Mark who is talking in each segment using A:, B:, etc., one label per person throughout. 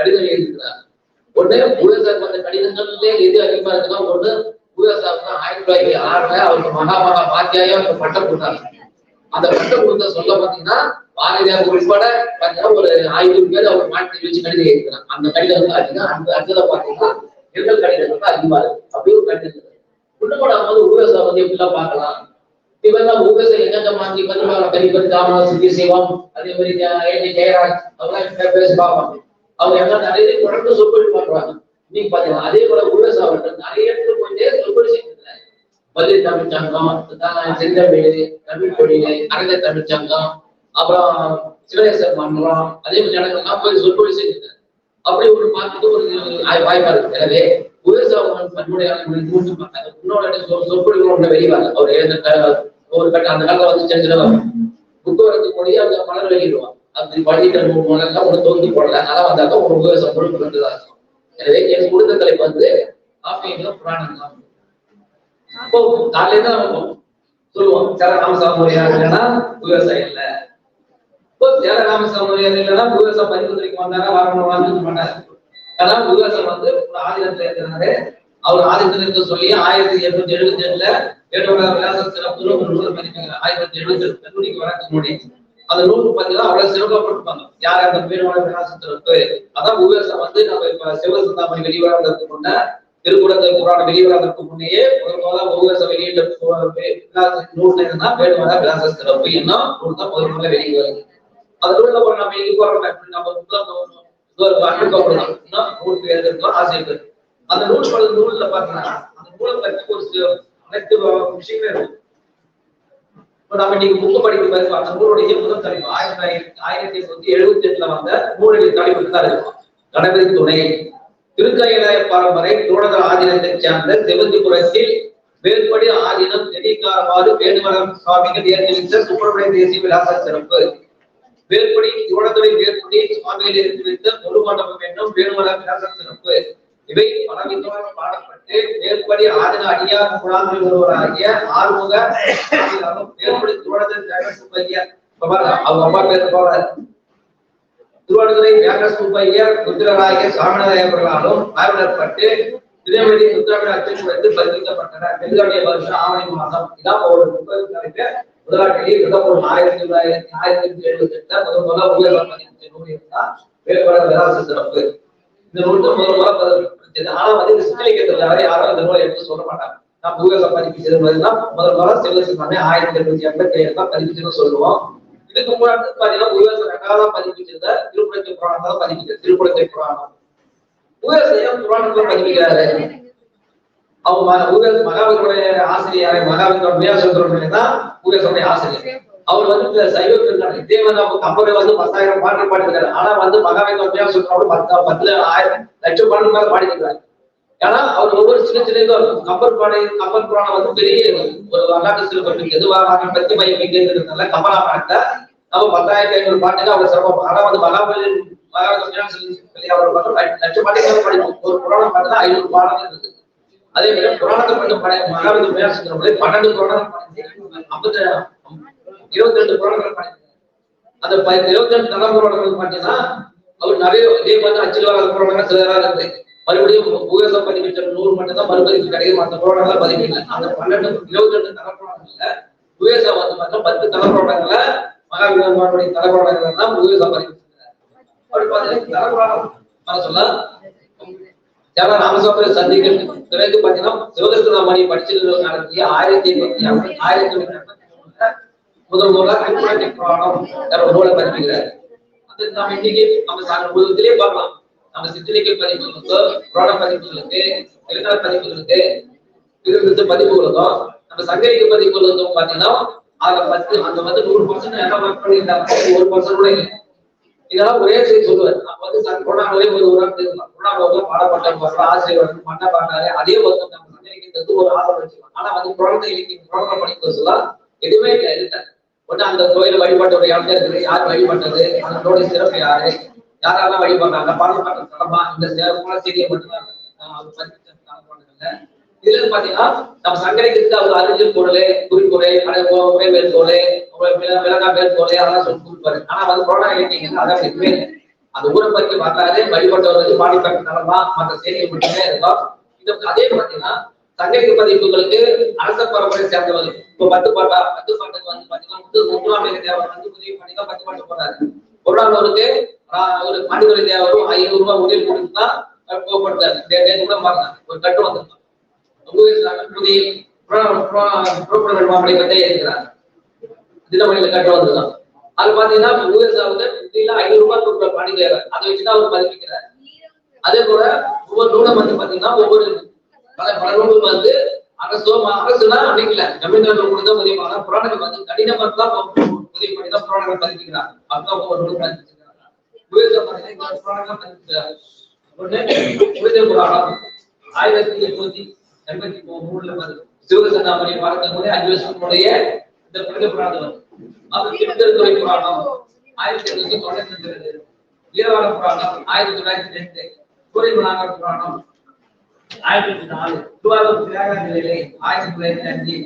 A: கடிதம் எழுதியிருக்கிறார். ஒண்ணு பூவேசார் வந்த கடிதங்கள்ல எது அதிகமா இருக்குன்னா ஒண்ணு பூவேசார் தான் ஆயிரத்தி தொள்ளாயிரத்தி ஆறுல அவருக்கு மகாமகா மகா பாத்தியாயா அவருக்கு பட்டம் கொடுத்தாங்க அந்த பட்டம் கொடுத்த சொல்ல பாத்தீங்கன்னா பாரதியார் உட்பட பாத்தீங்கன்னா ஒரு ஆயிரம் பேர் அவர் மாற்றி வச்சு கடிதம் எழுதுறாங்க அந்த கடிதம் வந்து அதிகம் அந்த அடுத்ததை பாத்தீங்கன்னா எங்கள் கடிதம் தான் அதிகமா இருக்கு. அப்படி ஒரு கடிதம் இருக்கு இன்னும் நம்ம வந்து பூவேசார் வந்து எப்படிலாம் பார்க்கலாம்? இவெல்லாம் ஊகசை எங்கெங்க மாத்தி பதினாறு பெரிய பெரிய காமராஜ் சித்தி சிவம் அதே மாதிரி ஜெயராஜ் அவங்களாம் பேசி பார்ப்பாங்க. அவங்க எல்லாம் நிறைய தொடர்ந்து சொற்பொழி பண்றாங்க. நீங்க பாத்தீங்கன்னா அதே போல ஊகசா அவர்கள் நிறைய இடத்துல போயிட்டே சொற்பொழி செஞ்சிருந்தாரு பள்ளி தமிழ் சங்கம் செந்தமிழ் தமிழ் கொடியில அரங்க தமிழ் சங்கம் அப்புறம் சிவநேசர் மன்றம் அதே மாதிரி இடங்கள்லாம் போய் சொற்பொழி செஞ்சிருந்தாரு அப்படி ஒரு பார்த்துட்டு ஒரு வாய்ப்பா இருக்கு. எனவே உயர்சாவன் பன்முறையான மூன்று பார்த்தாங்க முன்னோட சொற்பொழி ஒன்று வெளிவாங்க அவர் எழுந்த ஒரு கட்ட அந்த காலத்துல வந்து செஞ்சிருவாங்க புக்கு வரதுக்கு முன்னாடியே அவங்க மலர் வெளியிடுவாங்க. அப்படி படிக்கிற மலர்லாம் ஒன்று தொகுதி போடல. அதெல்லாம் வந்தாக்க ஒரு உபயோகம் பொருள் கொண்டுதான் எனவே எனக்கு கொடுத்த தலைப்பு வந்து ஆப்பியங்களும் புராணம் தான் அப்போ காலையில தான் சொல்லுவோம் சேர ராமசாமியார் இல்லைன்னா விவசாயம் இல்ல. இப்போ சேர ராமசாமியார் இல்லைன்னா விவசாயம் பரிந்துரைக்கு வந்தாங்க வரணும் வந்து மாட்டாரு. ஆனா விவசாயம் வந்து ஒரு ஆதினத்துல இருக்கிறாரு. அவர் ஆதினத்துல இருக்க சொல்லி ஆயிரத்தி எட்நூத்தி எழுபத்தி எட்டுல ஏற்றோட விளாச சிறப்பு ஆயிரத்தி எண்ணூத்தி எழுபத்தி கல்லூரிக்கு வரக்கு முன்னாடி அந்த நூல் பாத்தீங்கன்னா அவ்வளவு சிறப்பாக யார் அந்த பேரோட விலாச சிறப்பு அதான் விவசாயம் வந்து நம்ம இப்ப சிவசந்தாமணி வெளிவரதற்கு முன்ன திருக்குடத்தை புராணம் வெளிவரதற்கு முன்னையே ஒரு முதல்ல விவசாய வெளியிட்ட நூல் என்னன்னா வேணுமான விலாச சிறப்பு என்ன நூல் தான் முதல் முதல்ல வெளியே வருது அது நூல்ல போற நம்ம எங்க போறோம் அப்படி நம்ம புத்தகம் ஒரு நூல் எழுதுறதுக்கு ஆசை இருக்கு. அந்த நூல் பல நூல்ல பாத்தீங்கன்னா அந்த நூலை பத்தி ஒரு அனைத்து விஷயமே இருக்கும் நம்ம இன்னைக்கு புக்கு படிக்க போது அந்த நூலுடைய முதல் தலைப்பு ஆயிரத்தி ஆயிரத்தி ஆயிரத்தி எட்நூத்தி எழுபத்தி எட்டுல வந்த நூலுடைய தலைப்பு தான் இருக்கும் கணவரி துணை. திருக்கையிலாய பரம்பரை தோழர் ஆதீனத்தை சேர்ந்த செவந்திபுரத்தில் மேற்படி ஆதீனம் நெடிக்காரமாறு வேணுமரம் சுவாமிகள் ஏற்றி வைத்த சுப்பிரமணிய தேசிய விலாச சிறப்பு. வேறுபடி தோழத்துறை வேறுபடி சுவாமிகள் ஏற்றி வைத்த முழு மண்டபம் என்னும் வேணுமரம் விலாச சிறப்பு. இவை பலவிதமாக பாடப்பட்டு மேற்படி ஆதின அடியார் குழாங்கள் ஒருவராகிய ஆறுமுக மேற்படி வேறுபடி தோழதன் ஜெகசுப்பையர் அவங்க அம்மா பேர் போல திருவாடுதுறை வியாகரசுப்பையர் ருத்ரராய சாமிநாதையவர்களாலும் ஆய்விடப்பட்டு இதேவழி ருத்ராவிட வந்து பதிப்பிக்கப்பட்டன பெண்களுடைய வருஷம் ஆவணி மாதம். இதான் ஒரு முப்பது தலைப்பு. முதலாட்டிலே முதல் ஆயிரத்தி தொள்ளாயிரத்தி ஆயிரத்தி எழுபத்தி எட்டுல முதல் முதல் உயர் பதினஞ்சு நூல் இருந்தா வேறுபட விலாச சிறப்பு. இந்த நூல் முதல் முதல் ஆனா வந்து இந்த வேற யாரும் இந்த நூலை எடுத்து சொல்ல மாட்டாங்க. நான் பூக பதிப்பிச்சது மாதிரிதான் முதல் முதல் சிவசிம்மானே ஆயிரத்தி எண்ணூத்தி எண்பத்தி ஏழு தான் பதிப்பிச்சுன்னு சொல்லுவோம். இதுக்கு முன்னாடி பாத்தீங்கன்னா உயர்ச ரெண்டாவது பதிப்பிச்சிருந்த திருப்புறத்தை புராணம் தான் பதிப்பிச்சது திருப்புறத்தை புராணம். உயர்சையம் புராணத்துல பதிப்பிக்கிறாரு? அவங்க ம- ஊரஸ் மகாவினுடைய ஆசிரியர் மகாவினோட வியாசத்துடைய தான் ஊரசுடைய ஆசிரியர். அவர் வந்து சைவத்தில் இதே வந்து அவங்க கம்பெனி வந்து பத்தாயிரம் பாட்டு பாடிருக்காரு ஆனா வந்து மகாவினோட வியாசத்தோட பத்து பத்துல ஆயிரம் லட்சம் பாடல் மேல பாடிருக்காரு ஏன்னா அவர் ஒவ்வொரு சின்ன சின்ன இதுவும் கம்பர் பாடை கம்பர் புராணம் வந்து பெரிய ஒரு வரலாற்று சிறப்பு. எதுவாக பத்து மையம் கமலா கம்பராமாயணத்தை நம்ம பத்தாயிரத்தி ஐநூறு பாட்டுக்கு அவர் சிறப்பம் ஆனா வந்து மகாபலி மகாபலி அவர் லட்சம் பாட்டுக்கு படிக்கும் ஒரு புராணம் பாட்டு ஐநூறு பாடம் இருக்குது அதே மாதிரி புராணத்தை மட்டும் படை மகாவித மாதிரி பன்னெண்டு புராணம் ஐம்பத்தி இருபத்தி ரெண்டு புராணங்கள் படிக்கிறார் அந்த இருபத்தி ரெண்டு தலைமுறைகள் பார்த்தீங்கன்னா அவர் நிறைய இதே மாதிரி அச்சில் வராத புராணங்கள் சிலரா இருக்கு. மறுபடியும் உபயோகம் பண்ணி வச்ச நூறு மட்டும் தான் மறுபதிப்பு கிடைக்கும் மற்ற புராணங்கள் பதிப்பில்லை அந்த பன்னெண்டு இருபத்தி ரெண்டு தலைப்புராணங்கள்ல உபயோகம் வந்து பார்த்தா பத்து தலைப்புராணங்கள்ல மகாவிதனுடைய தலைப்புராணங்கள் தான் பூகசம் பதிப்பிச்சிருக்காரு அப்படி பார்த்தீங்கன்னா தலைப்புராணம் நான் சொல்ல ஜன ராமசாமி சந்திக்க பிறகு பாத்தீங்கன்னா சிவகஸ்தராமணி படிச்சு நடத்திய ஆயிரத்தி எண்ணூத்தி ஐம்பத்தி- ஆயிரத்தி எண்ணூத்தி முதல் முதலா திருமணத்தை புராணம் என்ற ஒரு நூலை அது நம்ம இன்னைக்கு நம்ம சார் முதலத்திலே பார்க்கலாம். நம்ம சித்திரிக்கை பதிப்புகளுக்கு புராண பதிப்புகளுக்கு இலக்கண பதிப்புகளுக்கு இருபது பதிப்புகளுக்கும் நம்ம சங்கரிக்க பதிப்புகளுக்கும் பாத்தீங்கன்னா அதுல பத்து அந்த வந்து நூறு பர்சன்ட் என்ன ஒர்க் பண்ணியிருந்தாங்க ஒரு பர்சன்ட் கூட இல்லை. இதெல்லாம் ஒரே செய்தி சொல்லுவார் அப்ப வந்து சார் கொரோனாவிலே ஒரு உரம் கொரோனாவில் பாடப்பட்ட வர்ற ஆசிரியர் வந்து மண்ண பாட்டாரு அதே ஒரு நம்ம சந்தேகிக்கிறது ஒரு ஆர்வம் வச்சுக்கலாம். ஆனா வந்து குழந்தை இலக்கியம் குழந்தை படிக்கிறதுலாம் எதுவுமே இல்லை இல்லை ஒண்ணு அந்த கோயில் வழிபட்டவர் யாருமே யார் வழிபட்டது? அதனோட சிறப்பு யாரு? யாரெல்லாம் வழிபடுறாங்க? பாடல் தலமா இந்த சிறப்பான செய்தியை மட்டும்தான் இதுல பாத்தீங்கன்னா நம்ம சங்கரைக்கு அவர் அறிஞர் பொருளே குறிப்புரை உரை விலங்கா மேல் மேற்கோள் அதெல்லாம் சொல்லி கொடுப்பாரு. ஆனா அது கொரோனா கேட்டீங்கன்னா அதான் எதுவுமே அந்த ஊரை பத்தி வரலாறு வழிபட்டவர்கள் பாடிப்பட்ட தலமா மற்ற செய்திகள் மட்டுமே இருக்கும். இது அதே பாத்தீங்கன்னா சங்ககிரி பதிப்புகளுக்கு அரச பரம்பரை சேர்ந்தவர்கள் இப்போ பத்து பாட்டா? பத்து பாட்டுக்கு வந்து பாத்தீங்கன்னா வந்து முத்துராமலிங்க தேவர் வந்து உதவி பண்ணி தான் பத்து பாட்டு போறாரு பொருளாளருக்கு ஒரு பாண்டிவரி தேவரும் ஐநூறு ரூபாய் உதவி கொடுத்து தான் போகப்படுத்தாரு நேற்று கூட பாருங்க. ஒரு கட்டு வந்திருக்கான் புதிய புறப்பட மாமலை கட்டை இருக்கிறார் தினமணியில கட்டு வந்திருக்கான் அது பாத்தீங்கன்னா யூஎஸ் வந்து ஐநூறு ரூபாய் கொடுக்குற பாண்டிதேவர் அதை வச்சுதான் அவர் பதிப்பிக்கிறார். அதே போல ஒவ்வொரு நூலம் வந்து பாத்தீங்கன்னா ஒவ்வொரு பல பல வந்து அரசோ அரசுனா அன்னைக்குல தமிழ்நாட்டில் கொடுத்த உதவி பண்ணா புராணங்கள் வந்து கடினமா தான் உதவி பண்ணி தான் புராணங்கள் பதிக்கிறாங்க அப்பா ஒவ்வொரு புராணங்கள் ஒண்ணு புரித புராணம் ஆயிரத்தி எட்நூத்தி எண்பத்தி மூணுல வருது சிவகசந்தாமணி பாரத அஞ்சு வருஷத்தினுடைய இந்த புனித புராணம். வருது அப்புறம் புராணம். ஆயிரத்தி எண்ணூத்தி தொண்ணூத்தி ரெண்டு. புராணம் ஆயிரத்தி தொள்ளாயிரத்தி ரெண்டு. சூரியமலாங்கர் புராணம். ஆயிரத்தி நாலு திருவாரூர் தியாக நிலை ஆயிரத்தி தொள்ளாயிரத்தி அஞ்சு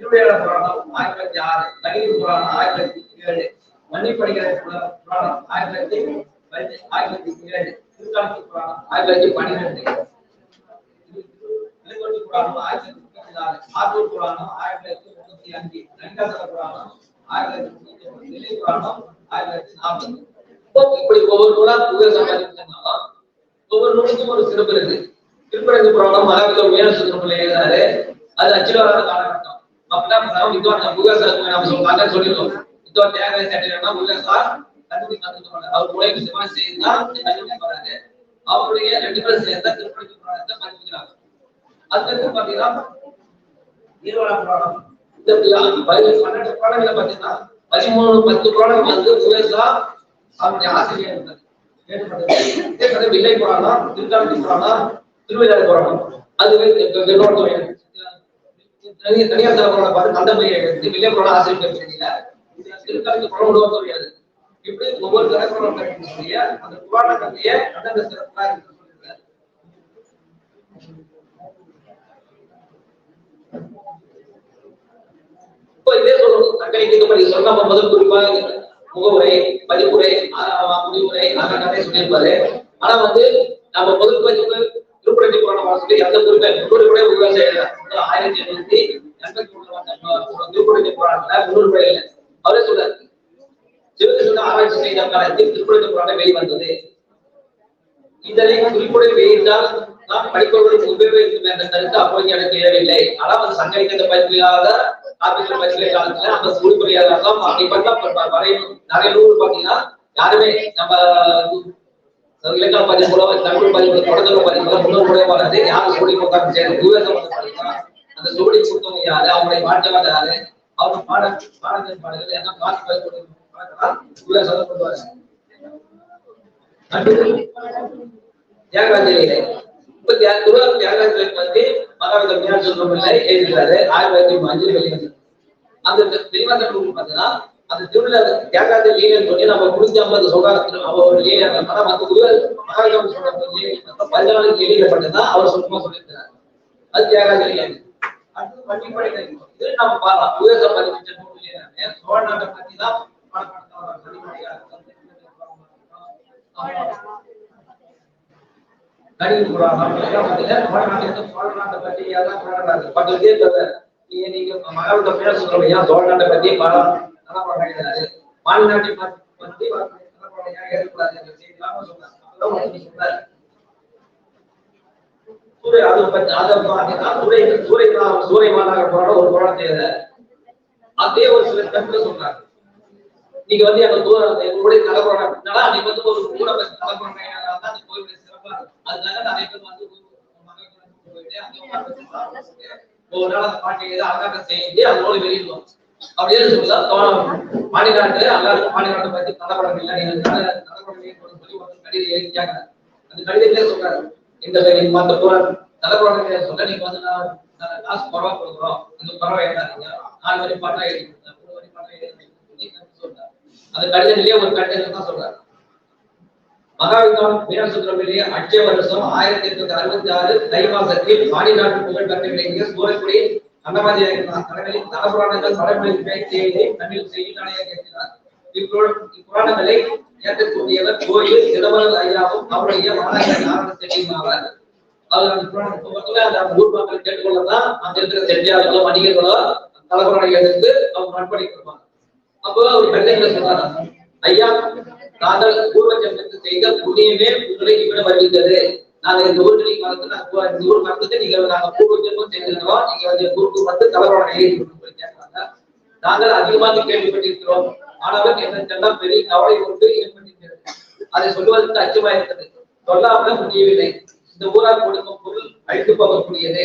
A: திருவிழா புராணம் ஆயிரத்தி தொள்ளாயிரத்தி ஆறு தகிரி புராணம் ஆயிரத்தி தொள்ளாயிரத்தி ஏழு மன்னிப்படுகிற புராணம் ஆயிரத்தி தொள்ளாயிரத்தி ஆயிரத்தி தொள்ளாயிரத்தி ஏழு திருக்காட்சி புராணம் ஆயிரத்தி தொள்ளாயிரத்தி பன்னிரெண்டு. திருக்கோட்டி புராணம் ஆயிரத்தி தொள்ளாயிரத்தி முப்பத்தி நாலு ஆத்தூர் புராணம் ஆயிரத்தி தொள்ளாயிரத்தி முப்பத்தி அஞ்சு கலிகாசல புராணம் ஆயிரத்தி தொள்ளாயிரத்தி முப்பத்தி நெல்லை புராணம் ஆயிரத்தி தொள்ளாயிரத்தி நாற்பது இப்படி ஒவ்வொரு நூலா புகழ் ஒவ்வொரு நூலுக்கும் ஒரு சிறப்பு இருக்கு. திருப்பரங்கு புராணம் மகாவிதம் மீனசுத்திரமுள்ள எழுதாரு அது அச்சுவாத காலகட்டம். அப்பதான் நம்ம வித்வான் புகழ் நம்ம சொல்றாங்க சொல்லிடுவோம் வித்வான் தியாகராஜ சேட்டர்னா புகழ் சார் கல்வி அவர் உழைப்பு சிவா செய்தா கல்வி வராரு அவருடைய ரெண்டு பேரும் சேர்ந்தா திருப்பரங்கு புராணத்தை பதிவுகிறாங்க அதுக்கு பாத்தீங்கன்னா ஈரோடா புராணம். இந்த பன்னெண்டு புராணங்களை பாத்தீங்கன்னா பதிமூணு பத்து புராணம் வந்து புகழ்சா அவருடைய ஆசிரியர் இருந்தார். ஏற்பட்டது வில்லை புராணம் திருக்காட்சி புராணம் திருவிழா புராணம் அது வினோதம் தனியார் தலைவரோட பார்த்து அந்த பையன் எடுத்து வில்லை ஆசிரியர் தெரியல திருக்காலத்து புராணம் உருவாக்க முடியாது இப்படி ஒவ்வொரு தலைவரோட கட்டக்கூடிய அந்த புராண கதையை அந்தந்த சிறப்பாக இருக்கு. இப்போ இதே சொல்லணும் சொன்ன முதல் குறிப்பாக முகவுரை பதிப்புரை முடிவுரை அதெல்லாம் நிறைய சொல்லியிருப்பாரு ஆனா வந்து நம்ம முதல் பதிப்பு திருப்பதி புராணம் வாசிட்டு எந்த குறிப்பை முன்னூறு கூட உருவாசம் செய்யல ஆயிரத்தி எண்ணூத்தி எண்பத்தி மூணு திருப்பதி புராணத்துல முன்னூறு கூட அவரே சொல்றாரு சிவகிருஷ்ண ஆராய்ச்சி செய்த காலத்தில் திருப்பதி புராணம் வெளிவந்தது இதனை குறிப்புடன் வெளியிட்டால் நாம் படிப்பவர்களுக்கு உபயோகிக்கும் என்ற கருத்து அப்போது எனக்கு ஏறவில்லை ஆனால் அது சங்கரிக்கிற பதிப்பில்லாத காப்பீட்டு பதிப்பிலை காலத்துல அந்த குறிப்புரையாளர் அப்படிப்பட்ட வரை நிறைய நூல் பாத்தீங்கன்னா யாருமே நம்ம இலக்கண பதிப்புகளோ தமிழ் பதிப்புகளோ தொடர்ந்து பதிப்புகளோ முன்னூறு கூட வராது யாரும் கொடுத்தாங்க சரி யூஎஸ்எம் வந்து அந்த சோடி கொடுத்தவங்க யாரு அவங்களுடைய வாழ்க்கை யாரு அவங்க பாட பாடங்கள் பாடல்கள் என்ன காசு பதிப்பு யூஎஸ்எம் கொண்டு வராங்க அடுத்து தியாகராஜ திருவாரூர் தியாகராஜ வந்து மகாவித மீனாட்சி எழுதுகிறாரு ஆயிரத்தி தொள்ளாயிரத்தி அஞ்சில் வெளிவந்தது. அந்த வெளிவந்த நூல் பாத்தீங்கன்னா அந்த திருவிழா தியாகராஜ லீலன்னு சொல்லி நம்ம நூத்தி ஐம்பது சொல்றாங்க அவர் ஒரு லீலை படம் வந்து குருவர் மகாவிதம் சொல்ற பதினாலு எழுதப்பட்டதுதான் அவர் சுத்தமா சொல்லியிருக்கிறார். அது தியாகராஜ லீலன் அடுத்து பள்ளிப்படை இது நம்ம பார்க்கலாம். யுஎஸ் பதிவிச்ச நூல் சோழ நாட்டை பத்தி தான் கணினி புராணம் எல்லாம் சோழ நாட்டுக்கு சோழ நாட்டை பத்தி எல்லாம் புராணம் நீங்க நீங்க மகாவிட பேர சொல்றோம் ஐயா சோழ நாட்டை பத்தி பாடம் என்ற சொன்னார் சொன்னார் அது அதை மாநகர ஒரு அதே ஒரு சில கருத்துல சொன்னார் நீங்க வந்து தூரம் உங்களுடைய தலைப்புறம் நீங்க வந்து ஒரு கூட தலைப்புறம் கோயிலுடைய சிறப்பா அதனால நிறைய பேர் வந்து ஒரு நாள் அந்த பாட்டி எழுத அழகாக செய்து அது வெளியிடுவாங்க வெளியிடுவோம் அப்படியே சொல்லுதா மாநிலாட்டு எல்லாருக்கும் மாநிலாட்டை பத்தி தலைப்படம் இல்லை நீங்க தலைப்படம் சொல்லி ஒரு கடிதம் எழுதிக்காங்க அந்த கடிதத்திலே சொல்றாரு. இந்த மத்த பூரா தலைப்படம் சொல்ல நீங்க வந்து நான் காசு குறவா கொடுக்குறோம். அந்த குறவா எழுதாதீங்க நாலு வரி பாட்டா எழுதி மூணு வரி பாட்டா எழுதி சொல்றாரு. அந்த கடிதத்திலேயே ஒரு கடிதம் தான் சொல்றாரு. மகாவித்வான் மீனசுத்திரமிலேயே அட்சய வருஷம் ஆயிரத்தி எட்நூத்தி அறுபத்தி ஆறு தை மாசத்தில் பாடி நாட்டு புகழ் பெற்ற அந்த மாதிரி அன்னமாதி தலைவரின் தலபுராணங்கள் தலைமுறை பேச்சு தமிழ் செய்தித்தாளையாக கேட்கிறார். இப்புர- இப்புராணங்களை ஏற்கக்கூடியவர் கோயில் சிதம்பரம் ஐயாவும் அவருடைய மாநகர நாராயண செட்டியும் அவர் அந்த புராணம் அந்த ஊர் மக்கள் கேட்டுக்கொள்ளதான் அங்க இருக்கிற செட்டியார்களோ வணிகர்களோ தலைமுறை எடுத்து அவங்க நட்பணி அப்போ அவர் பெண்களை சொன்னாரா ஐயா நாங்கள் பூர்வ ஜென்மத்தில் செய்த புண்ணியமே உங்களை இவ்வளவு வருகின்றது. நாங்க இந்த ஊருக்கு நீங்க வந்து இந்த ஊருக்கு வந்து நீங்க நாங்க பூர்வ ஜென்மம் செய்திருக்கிறோம் நீங்க வந்து ஊருக்கு வந்து தலைவரோட கேட்கறாங்க நாங்கள் அதிகமாக கேள்விப்பட்டிருக்கிறோம். ஆனாலும் எங்களுக்கெல்லாம் பெரிய கவலை ஒன்று ஏற்பட்டிருக்கிறது அதை சொல்லுவதற்கு அச்சமா இருக்கிறது சொல்லாமல் முடியவில்லை. இந்த ஊரால் கொடுக்கும் பொருள் அழித்து போகக்கூடியது.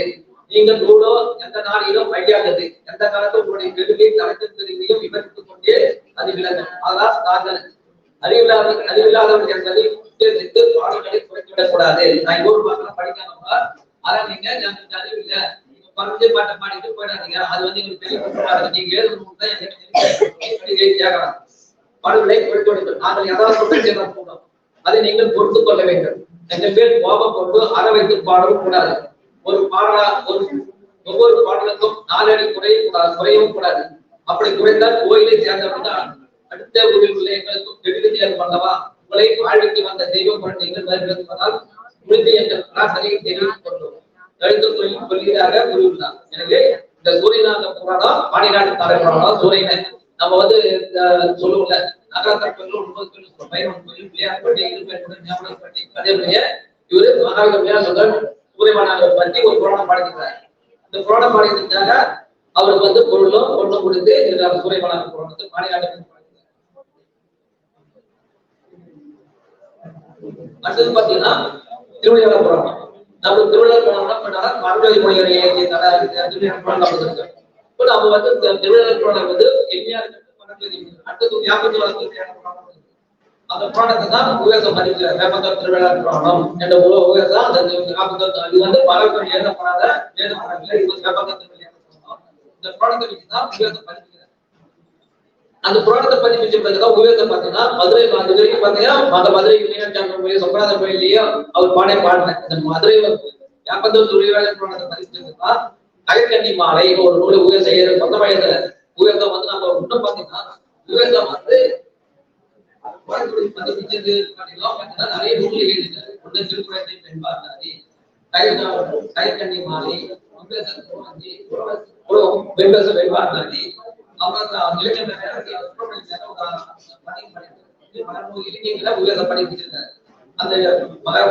A: நீங்கள் ஊடோ எந்த நாளிலும் அழியாதது எந்த காலத்தில் உங்களுடைய பெருமையை தலைத்தின் பெருமையும் விவரித்துக் கொண்டே அது விளங்கும். அதான் நாங்கள் அறிவில்லாத அறிவில்லாதவர்கள் என்பதை உத்தேசித்து பாடல்களை குறைத்துவிடக் கூடாது நான் ஒரு பாடம் படிக்காம ஆனா நீங்க எனக்கு அறிவு இல்ல நீங்க பறந்து பாட்டை பாடிட்டு போயிடாதீங்க. அது வந்து எங்களுக்கு பெரிய குற்றமா நீங்க எழுதணும் கேட்கலாம் பாடல்களை குறைத்து நாங்கள் யதார்த்தத்தை சேர்ந்த செய்தால் அதை நீங்கள் பொறுத்து கொள்ள வேண்டும். எங்கள் பேர் கோபம் கொண்டு அற வைத்து பாடவும் கூடாது. ஒரு பாடலா ஒரு ஒவ்வொரு பாடலுக்கும் நாலடி குறையும் கூடாது குறையவும் கூடாது. அப்படி குறைந்தால் கோயிலை சேர்ந்தவர்கள் தான் அடுத்த ஊரில் உள்ள எங்களுக்கும் கெடுதி பண்ணவா உங்களை வாழ்விக்கு வந்த தெய்வ குழந்தைகள் வருவதால் உறுதி என்ற பிரார்த்தனையை தெரிவித்துக் கொண்டோம் எழுத்து தொழில் கொள்கிறாக கூறியுள்ளார். எனவே இந்த சூரியநாத புராணம் பாடிநாட்டு புராணம் சூரியனை நம்ம வந்து சொல்லுவோம்ல கோயில் ஒன்பது கோயில் சொல்லுவோம் பைரவன் ஞாபகப்பட்டி இவரு மகாவித மீனாசுந்தர் சூரியமானாவை பற்றி ஒரு புராணம் பாடிக்கிறார் இந்த புராணம் பாடிக்கிறதுக்காக அவருக்கு வந்து பொருளும் பொண்ணும் கொடுத்து சூரியமான புராணத்தை பாடிநாட்டு அடுத்தது பாத்தீங்கன்னா திருவிழா போறாங்க நம்ம திருவிழா போனோம்னா பண்ணால மறுபடியும் மொழிகளை இயக்கிய தடா திருவிழா புராணம் நம்ம இருக்கு இப்போ நம்ம வந்து திருவிழா புராணம் வந்து எளிமையா அடுத்தது வியாபத்தில் வந்து அந்த புராணத்தை தான் உபயோகம் பதிக்கிறார். வேப்பந்தர் திருவிழா புராணம் என்ற ஒரு உபயோகம் அந்த வியாபத்தில் அது வந்து மரபு எழுதப்படாத வேத புராணங்கள் இது வேப்பந்தர் திருவிழா புராணம் இந்த புராணத்தை வச்சு தான் உபயோகம் பதிக்கிறார். அந்த புராணத்தை பத்தி பிடிச்சிருந்ததுக்கு உபயோகத்தை பார்த்தீங்கன்னா மதுரை அந்த வரைக்கும் பாத்தீங்கன்னா அந்த மதுரை மீனாட்சி போய் சொப்பநாத கோயிலையோ அவர் பாடே பாடின இந்த மதுரை யாப்பந்தூர் துறையாளர் புராணத்தை பதிச்சிருந்தா கயற்கண்ணி மாலை ஒரு நூலை உயர் செய்யற சொந்த வயதுல உயர்த்தம் வந்து நம்ம இன்னும் பாத்தீங்கன்னா உயர்த்தம் வந்து பதிப்பிச்சது பாத்தீங்கன்னா நிறைய நூல் எழுதிட்டாரு ஒண்ணு திருக்குறளை பெண்பாட்டாரி கயற்கண்ணி மாலை வெண்பேச இலக்கியங்களை உயர்ந்த அந்த மகா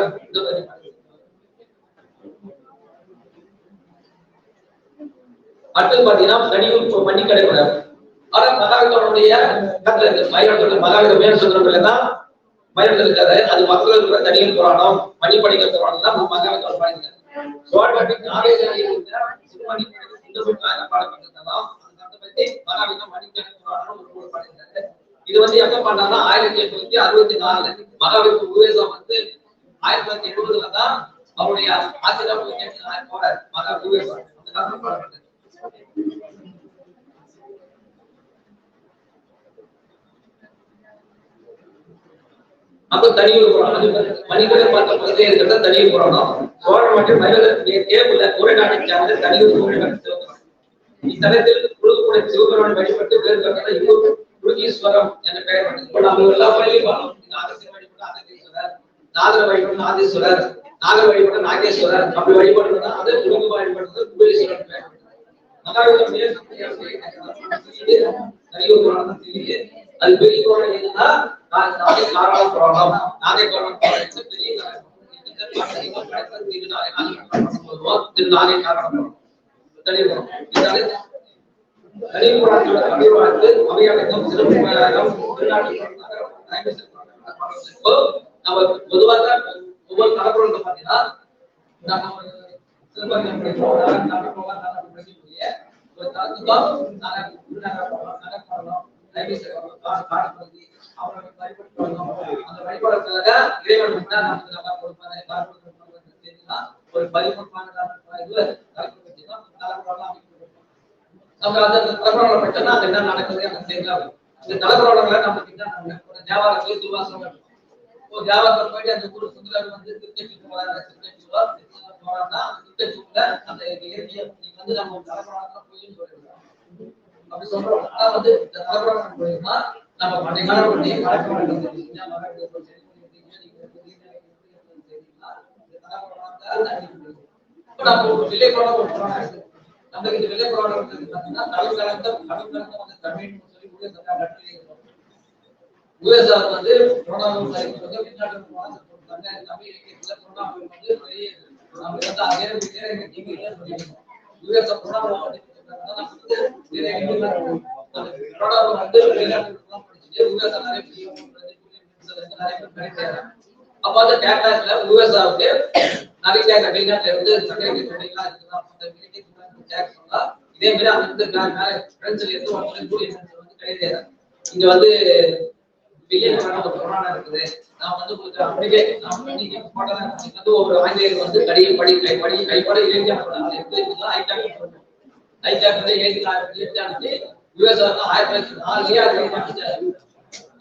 A: அடுத்தது பாத்தீங்கன்னா தனியூர் மண்ணிக்கடை கூட ஆனா மகாவிதனுடைய மயிலாடுதுறை மகாவித மேல் தான் மயிலாடுதுறை அது மக்கள் இருக்கிற தனியூர் புராணம் மணிப்படிக்கிற புராணம் தான் மகாவிதோட பாடிக்கிறார் சிறுமணி பாடப்பட்டிருக்கலாம் மகாவிதம் மணிக்கடை புராணம் ஒரு நூல் பாடிக்கிறாரு இது வந்து எப்ப பண்ணாலும் ஆயிரத்தி எட்நூத்தி அறுபத்தி நாலுல. மகாவித உபதேசம் வந்து ஆயிரத்தி தொள்ளாயிரத்தி எழுபதுல தான் அவருடைய ஆசிரியர் போறாரு. மகா உபதேசம் அப்ப தனியூர் புராணம் மணிக்கடை பார்த்த பகுதியே இருக்கிறத தனியூர் புராணம் சோழ மற்றும் மயில கேபுல ஒரே நாட்டை சார்ந்த தனியூர் சூழ்நிலை இத்தலத்தில் குழுக்குடை சிவபெருமான் வழிபட்டு பேர் பெற்ற இவ்வூர் குருகீஸ்வரம் என்ற பெயர் வந்தது இப்போ எல்லா பள்ளியும் நாகசிவ வழிபட நாகேஸ்வரர் நாகர வழிபட நாகேஸ்வரர் நாகர் வழிபட நாகேஸ்வரர் அப்படி வழிபடுறதா அது குருகு வழிபடுறது குபேஸ்வரன் பெயர் தெரியுது அது பெரிய புராணம் எதுனா நாகை காரண நாகை புராணம் பெரிய திருநாகை காரணம் தனிபுரம் தனிபுரத்தோட சிறப்பு நம்ம பொதுவாக ஒவ்வொரு தலைப்புறம் நம்ம சிலம்பரம் ஒரு தத்துவம் அவர்களை அந்த வழிபாடுக்காக இறைவன் நமக்கு கொடுப்பாரு ஒரு பரிபூர்ணமான நம்ம அந்த தலைமுறை பட்டா அங்க என்ன நடக்குது அங்க தெரியாது இந்த தலைமுறைகளை நமக்கு என்ன தேவாலயத்துல துவாசம் ஒரு தேவாலயம் போயிட்டு அந்த ஊர் சுந்தரர் வந்து திருக்கட்சிக்கு வராரு திருக்கட்சி போறாருன்னா அந்த அந்த இயற்கையை நீங்க வந்து நம்ம தலைமுறை கோயில் சொல்லிடுறோம். அப்படி சொல்றோம். ஆனா வந்து இந்த தலைமுறை கோயில்னா நம்ம பண்டைய பண்ணி பழக்க வழக்கங்கள் நம்ம ஒரு விலை ஒரு அந்த இருக்கு. இந்த விலை பார்த்தீங்கன்னா, கலந்த கலந்த வந்து தமிழ்னு சொல்லி உலக தமிழ் வந்து புராணம் வந்து தமிழ் வந்து பெரிய நம்ம வந்து அதே விஜய நீங்க இல்ல சொல்லிருக்கோம் வந்து நிறைய வந்து படிச்சுட்டு நிறைய பெரிய நிறைய பேர் கிடைக்கிறாங்க அப்ப அந்த டேக்லாஸ்ல யூஎஸ்ஆவுக்கு நிறைய வெளிநாட்டுல இருந்து சட்டை இதே மாதிரி இருந்து ஒருத்தர் வந்து இங்க வந்து பில்லியன் கணக்கு இருக்குது. நான் வந்து உங்களுக்கு அப்படியே நான் வந்து ஒரு ஆங்கிலேயர் வந்து கடியை படி கை படி கைப்பட இலக்கியம் எப்படி இருக்குதோ ஹைடாக் சொல்றோம் ஏழு யூஎஸ்ஆர் தான் ஆயிரத்தி தொள்ளாயிரத்தி நாலுலயே அது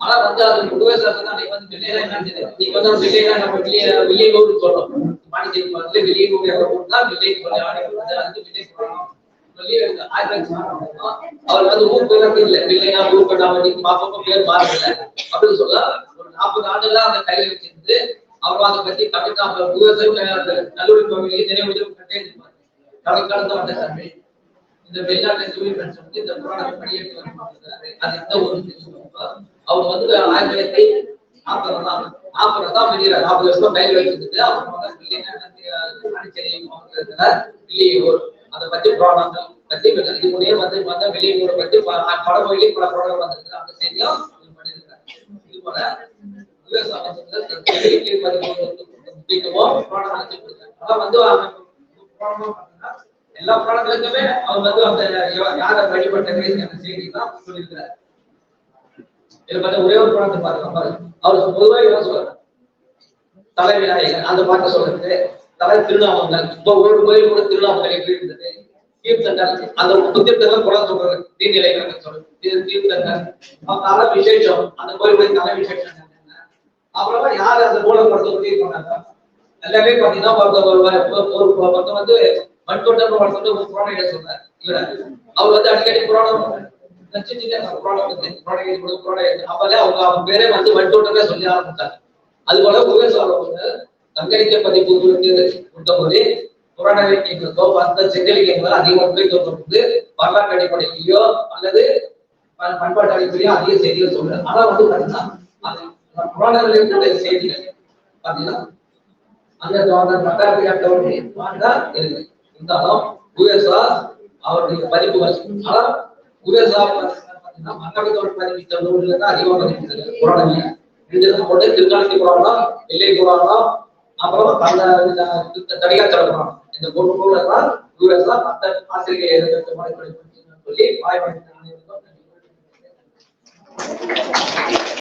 A: ஆனா வந்து அது யூஎஸ்ஆர் தான். வந்து வெளியே என்ன நீங்க வந்து நம்ம பில்லியன் வில்லியனூர் சொல்றோம் பாண்டிச்சேரி பக்கத்துல எவ்வளவு ஆடி வந்து வெளியே வில்லியன் சொல்லணும் அவர் வந்து ஊர் பேருக்கு இல்ல. இல்லையா ஊர் பண்ணாம நீங்க பாப்பா பேர் மாறல அப்படின்னு சொல்ல ஒரு நாற்பது ஆண்டுகளா அந்த கையில வச்சிருந்து அவர் அதை பத்தி கவிதா விவசாயம் கோவிலையும் நினைவு கட்டே இருப்பார் கடந்த வந்த இந்த வெளிநாட்டு ஜூலியன் வந்து இந்த புராணத்தை படியெடுத்து அது எந்த ஒரு அவர் வந்து ஆயிரத்தி தொள்ளாயிரத்தி நாற்பது தான் நாற்பது தான் வெளியில நாற்பது வருஷம் கையில் வச்சிருந்துட்டு அப்புறம் வெளியே அதை பத்தி புராணங்கள் பத்தி இது முடிய வந்து வந்து வெளியூரை பத்தி படமொழியிலே பல புராணம் வந்திருக்கு அந்த செய்தியும் இது பண்ணியிருக்காரு. இது போல விவசாயத்தில் முக்கியத்துவம் புராணம் வந்து அவன் பார்த்தீங்கன்னா எல்லா புராணங்களுக்குமே அவர் வந்து அந்த யார வழிபட்ட அந்த செய்தி தான் சொல்லியிருக்கிறார். இதுல பார்த்தா ஒரே ஒரு புராணத்தை பார்க்கலாம் பாருங்க. அவர் பொதுவாக இவன் சொல்றாரு. தலை விநாயகர் அந்த பாட்டை சொல்றது. தலை திருநாமங்கள் இப்போ ஒரு கோயில் கூட திருநாமங்கள் எப்படி இருந்தது? தீர்த்தங்கள். அந்த முத்தீர்த்தங்கள் குரல் சொல்றது தீநிலைகள் சொல்றது. இது தீர்த்தங்கள். தலை விசேஷம் அந்த கோயிலுடைய தலை விசேஷம் அப்புறமா யார் அந்த மூலப்படுத்த பத்தி சொன்னாங்க எல்லாமே பாத்தீங்கன்னா ஒரு ஒருத்தர் வந்து மண்கொண்டம் ஒருத்தர் ஒரு புராணம் எழுத சொன்னார். இவர அவர் வந்து அடிக்கடி புராணம் நச்சுட்டு புராணம் வந்து புராணம் எழுதி புராணம் எழுதி அவங்க அவங்க பேரே வந்து மண்கொண்டமே சொல்லி ஆரம்பித்தாங்க அது போல உபயோக தங்கடிக்க பதிப்பு கொடுத்தபோது புராண இலக்கியங்களுக்கோ மற்ற செங்கலிக்கங்களோ அதிக முக்கியத்துவம் கொடுத்து வரலாற்று அடிப்படையிலயோ அல்லது பண்பாட்டு அடிப்படையோ அதிக செய்திகள் சொல்றேன் ஆனா வந்து பாத்தீங்கன்னா அது புராணங்களுடைய செய்திகள்? பாத்தீங்கன்னா அந்த பட்டாபியாட்டோடைய தான் இருக்கு இருந்தாலும் யுஎஸ்ஆ அவருடைய பதிப்பு வருஷம் ஆனா யுஎஸ்ஆ பாத்தீங்கன்னா மன்னவிதோட பதிப்பித்த தான் அதிகமாக பதிப்பித்தது போட்டு திருக்காலத்தி புராணம் வெள்ளை புராணம் அப்புறம் அந்த தடிகாத்தர புராணம். இந்த மூணு மற்ற ஆசிரியர் சொல்லி வாய்ப்பு